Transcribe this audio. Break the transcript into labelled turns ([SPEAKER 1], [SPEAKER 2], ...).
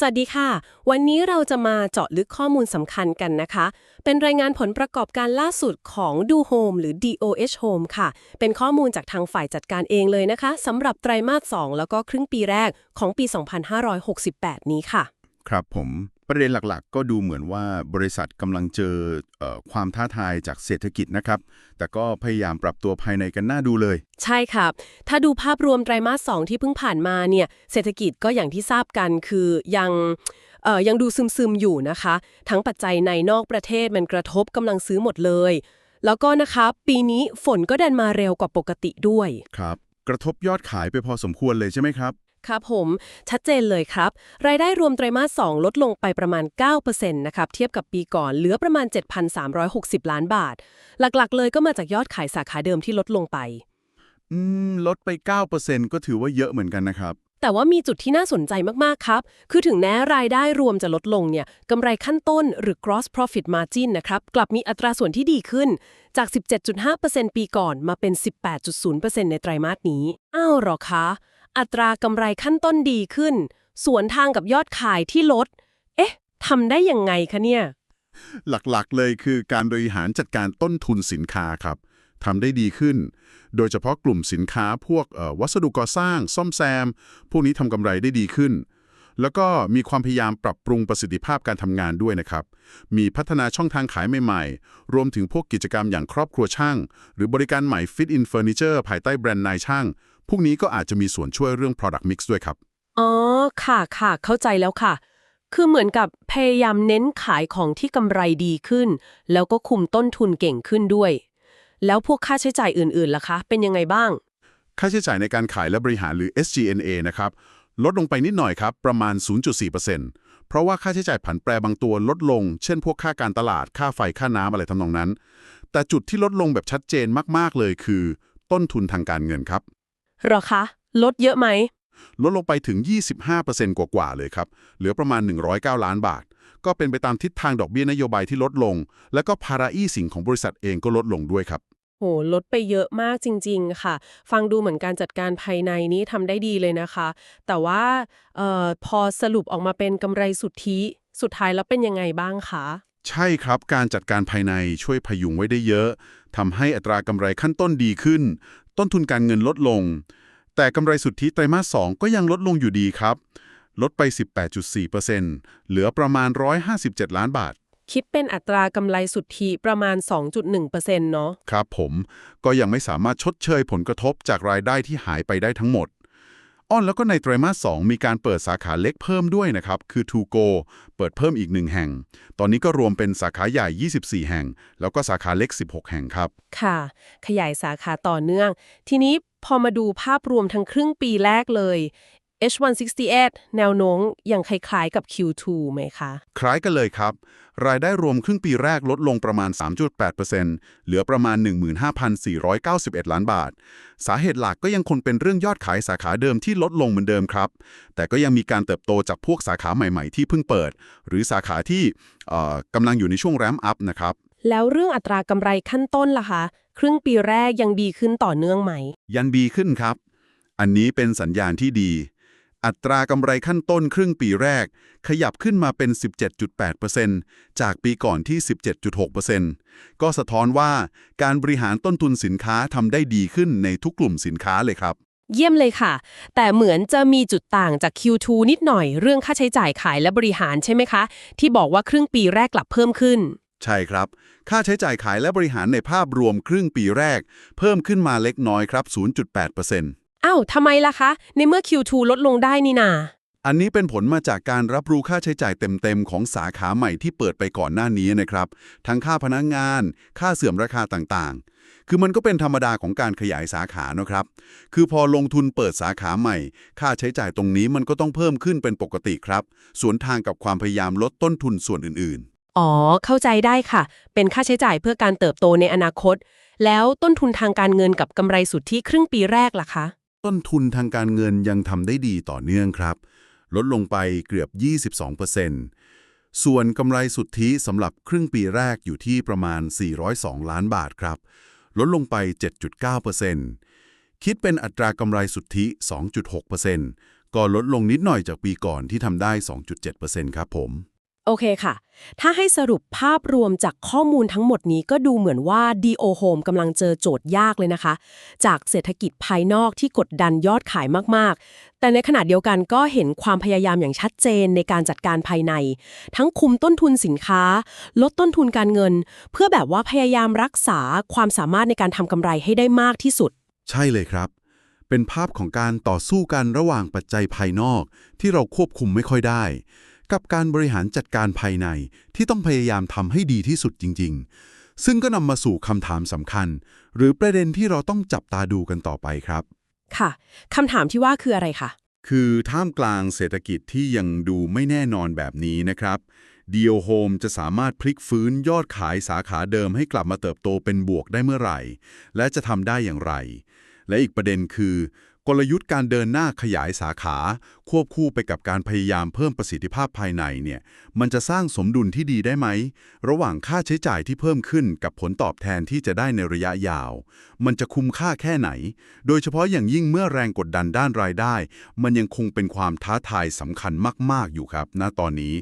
[SPEAKER 1] สวัสดีค่ะ วันนี้เราจะมาเจาะลึกข้อมูลสำคัญกันนะคะ เป็นรายงานผลประกอบการล่าสุดของ Do Home หรือ DOH Home ค่ะ เป็นข้อมูลจากทางฝ่ายจัดการเองเลยนะคะสำหรับไตรมาส 2 แล้วก็ครึ่งปีแรกของปี 2568 นี้ค่ะ
[SPEAKER 2] ครับผม ประเด็นหลักๆ ก็ดูเหมือนว่าบริษัทกำลังเจอเออความท้าทายจากเศรษฐกิจนะครับ แต่ก็พยายามปรับตัวภายในกันน่าดูเลย
[SPEAKER 1] ใช่ครับ ถ้าดูภาพรวมไตรมาส2ที่เพิ่งผ่านมาเนี่ย เศรษฐกิจก็อย่างที่ทราบกันคือยังเอ่อยังดูซึมๆอยู่นะคะ ทั้งปัจจัยในนอกประเทศมันกระทบกำลังซื้อหมดเลย แล้วก็นะคะ ปีนี้ฝนก็ดันมาเร็วกว่าปกติด้วย
[SPEAKER 2] ครับ กระทบยอดขายไปพอสมควรเลยใช่ไหมครับ
[SPEAKER 1] ครับผม ชัดเจนเลยครับ รายได้รวมไตรมาส 2 ลดลงไปประมาณ 9%นะครับเทียบกับปีก่อนเหลือประมาณ 7,360 ล้านบาท หลักๆ เลยก็มาจากยอดขายสาขาเดิมที่ลดลงไป
[SPEAKER 2] อืม ลดไป 9%ก็ถือว่าเยอะเหมือนกันนะครับ
[SPEAKER 1] แต่ว่ามีจุดที่น่าสนใจมาก ๆ ครับ คือถึงแม้รายได้รวมจะลดลงเนี่ยกำไรขั้นต้นหรือ gross profit margin นะครับกลับมีอัตราส่วนที่ดีขึ้นจาก 17.5%ปีก่อนมาเป็น 18.0%ในไตรมาสนี้ อ้าวเหรอคะ อัตรากำไรขั้นต้นดีขึ้น สวนทางกับยอดขายที่ลด เอ๊ะทำได้ยังไงคะเนี่ย
[SPEAKER 3] หลักๆเลยคือการบริหารจัดการต้นทุนสินค้าครับทำได้ดีขึ้น โดยเฉพาะกลุ่มสินค้าพวกวัสดุก่อสร้าง ซ่อมแซม พวกนี้ทำกำไรได้ดีขึ้น แล้วก็มีความพยายามปรับปรุงประสิทธิภาพการทำงานด้วยนะครับ มีพัฒนาช่องทางขายใหม่ๆ รวมถึงพวกกิจกรรมอย่างครอบครัวช่าง หรือบริการใหม่ Fit in Furniture ภายใต้แบรนด์นายช่าง พวกนี้ก็อาจจะมีส่วนช่วยเรื่อง Product Mix ด้วยครับ
[SPEAKER 1] อ๋อ ค่ะค่ะ เข้าใจแล้วค่ะ คือเหมือนกับพยายามเน้นขายของที่กำไรดีขึ้น แล้วก็คุมต้นทุนเก่งขึ้นด้วย แล้วพวกค่าใช้จ่ายอื่นๆล่ะคะ เป็นยังไงบ้าง
[SPEAKER 3] ค่าใช้จ่ายในการขายและบริหารหรือ SG&A นะครับ ลดลงไปนิดหน่อยครับ ประมาณ 0.4%เพราะว่าค่าใช้จ่ายผันแปรบางตัวลดลง เช่น พวกค่าการตลาด ค่าไฟ ค่าน้ำอะไรทำนองนั้น แต่จุดที่ลดลงแบบชัดเจนมากๆเลยคือ ต้นทุนทางการเงินครับ
[SPEAKER 1] เหรอคะ ลดเยอะไหม
[SPEAKER 3] ลดลงไปถึง 25%กว่าๆเลยครับ เหลือประมาณ 109 ล้านบาท ก็เป็นไปตามทิศทางดอกเบี้ยนโยบายที่ลดลง แล้วก็ภาระอี้สิงของบริษัทเองก็ลดลงด้วยครับ
[SPEAKER 1] โหลดไปเยอะมากจริง ๆ ค่ะ ฟังดูเหมือนการจัดการภายในนี้ทำได้ดีเลยนะคะ แต่ว่าเอ่อพอสรุปออกมาเป็นกำไรสุทธิ สุดท้ายแล้วเป็นยังไงบ้างคะ
[SPEAKER 3] ใช่ครับการจัดการภายในช่วยพยุงไว้ได้เยอะทำให้อัตรากำไรขั้นต้นดีขึ้น ต้นทุนการเงินลดลง แต่กำไรสุทธิไตรมาส 2 ก็ยังลดลงอยู่ดีครับ ลดไป 18.4%เหลือประมาณ 157 ล้านบาท
[SPEAKER 1] คิดเป็นอัตรากำไรสุทธิประมาณ 2.1%เนาะ
[SPEAKER 3] ครับผมก็ยังไม่สามารถชดเชยผลกระทบจากรายได้ที่หายไปได้ทั้งหมด อ้อนแล้วก็ในไตรมาส 2 มีการเปิดสาขาเล็กเพิ่มด้วยนะครับ คือ To Go เปิดเพิ่มอีกหนึ่งแห่ง ตอนนี้ก็รวมเป็นสาขาใหญ่ 24 แห่ง แล้วก็สาขาเล็ก 16 แห่งครับ
[SPEAKER 1] ค่ะ ขยายสาขาต่อเนื่อง ทีนี้พอมาดูภาพรวมทั้งครึ่งปีแรกเลย H168 แนวโน้มยังคล้ายๆกับ Q2 ไหมคะ
[SPEAKER 3] คล้ายกันเลยครับ รายได้รวมครึ่งปีแรกลดลงประมาณ 3.8%เหลือประมาณ 15,491 ล้านบาท สาเหตุหลักก็ยังคงเป็นเรื่องยอดขายสาขาเดิมที่ลดลงเหมือนเดิมครับ แต่ก็ยังมีการเติบโตจากพวกสาขาใหม่ๆที่เพิ่งเปิด หรือสาขาที่เอ่อกำลังอยู่ในช่วงแรมอัพนะครับ
[SPEAKER 1] แล้วเรื่องอัตรากำไรขั้นต้นล่ะคะ ครึ่งปีแรกยังดีขึ้นต่อเนื่องไหม
[SPEAKER 3] ยันบีขึ้นครับ อันนี้เป็นสัญญาณที่ดี อัตรากำไรขั้นต้นครึ่งปีแรก ขยับขึ้นมาเป็น 17.8%จากปีก่อนที่ 17.6%ก็สะท้อนว่าการบริหารต้นทุนสินค้าทำได้ดีขึ้นในทุกกลุ่มสินค้าเลยครับ
[SPEAKER 1] เยี่ยมเลยค่ะ แต่เหมือนจะมีจุดต่างจาก Q2 นิดหน่อยเรื่องค่าใช้จ่ายขายและบริหารใช่ไหมคะ ที่บอกว่าครึ่งปีแรกกลับเพิ่มขึ้น
[SPEAKER 3] ใช่ครับ ค่าใช้จ่ายขายและบริหารในภาพรวมครึ่งปีแรก เพิ่มขึ้นมาเล็กน้อยครับ 0.8%
[SPEAKER 1] อ้าวทำไมล่ะคะ ในเมื่อ Q2 ลดลงได้นี่นา
[SPEAKER 3] อันนี้เป็นผลมาจากการรับรู้ค่าใช้จ่ายเต็มๆ ของสาขาใหม่ที่เปิดไปก่อนหน้านี้นะครับ ทั้งค่าพนักงงาน ค่าเสื่อมราคาต่างๆ คือมันก็เป็นธรรมดาของการขยายสาขานะครับ คือพอลงทุนเปิดสาขาใหม่ ค่าใช้จ่ายตรงนี้มันก็ต้องเพิ่มขึ้นเป็นปกติครับ สวนทางกับความพยายามลดต้นทุนส่วนอื่น
[SPEAKER 1] อ๋อ เข้าใจได้ค่ะ เป็นค่าใช้จ่ายเพื่อการเติบโตในอนาคต แล้วต้นทุนทางการเงินกับกำไรสุทธิครึ่งปีแรกล่ะคะ
[SPEAKER 3] ๆ ต้นทุนทางการเงินยังทำได้ดีต่อเนื่องครับ ลดลงไปเกือบ 22%ส่วนกำไรสุทธิสำหรับครึ่งปีแรกอยู่ที่ประมาณ 402 ล้านบาทครับ ลดลงไป 7.9%คิดเป็นอัตรากำไรสุทธิ 2.6%กก็ลดลงนิดหน่อยจากปีก่อนที่ทำได้ 2.7%ครับผม
[SPEAKER 1] โอเคค่ะ ถ้าให้สรุปภาพรวมจากข้อมูลทั้งหมดนี้ก็ดูเหมือนว่า DO Home กำลังเจอโจทย์ยากเลยนะคะ จากเศรษฐกิจภายนอกที่กดดันยอดขายมาก ๆ แต่ในขณะเดียวกันก็เห็นความพยายามอย่างชัดเจนในการจัดการภายใน ทั้งคุมต้นทุนสินค้า ลดต้นทุนการเงิน เพื่อแบบว่าพยายามรักษาความสามารถในการทำกำไรให้ได้มากที่สุด
[SPEAKER 3] ใช่เลยครับ เป็นภาพของการต่อสู้กันระหว่างปัจจัยภายนอก ที่เราควบคุมไม่ค่อยได้ กับการบริหารจัดการภายในที่ต้องพยายามทำให้ดีที่สุดจริง ๆ ซึ่งก็นำมาสู่คำถามสำคัญ หรือประเด็นที่เราต้องจับตาดูกันต่อไปครับ
[SPEAKER 1] ค่ะคำถามที่ว่าคืออะไรคะ
[SPEAKER 3] คือท่ามกลางเศรษฐกิจที่ยังดูไม่แน่นอนแบบนี้นะครับเดียวโฮมจะสามารถพลิกฟื้นยอดขายสาขาเดิมให้กลับมาเติบโตเป็นบวกได้เมื่อไหร่ และจะทำได้อย่างไร และอีกประเด็นคือ กลยุทธ์การเดินหน้าขยายสาขา ควบคู่ไปกับการพยายามเพิ่มประสิทธิภาพภายในเนี่ยมันจะสร้างสมดุลที่ดีได้ไหม ระหว่างค่าใช้จ่ายที่เพิ่มขึ้นกับผลตอบแทนที่จะได้ในระยะยาว มันจะคุ้มค่าแค่ไหน โดยเฉพาะอย่างยิ่งเมื่อแรงกดดันด้านรายได้ มันยังคงเป็นความท้าทายสำคัญมาก ๆ อยู่ครับณตอนนี้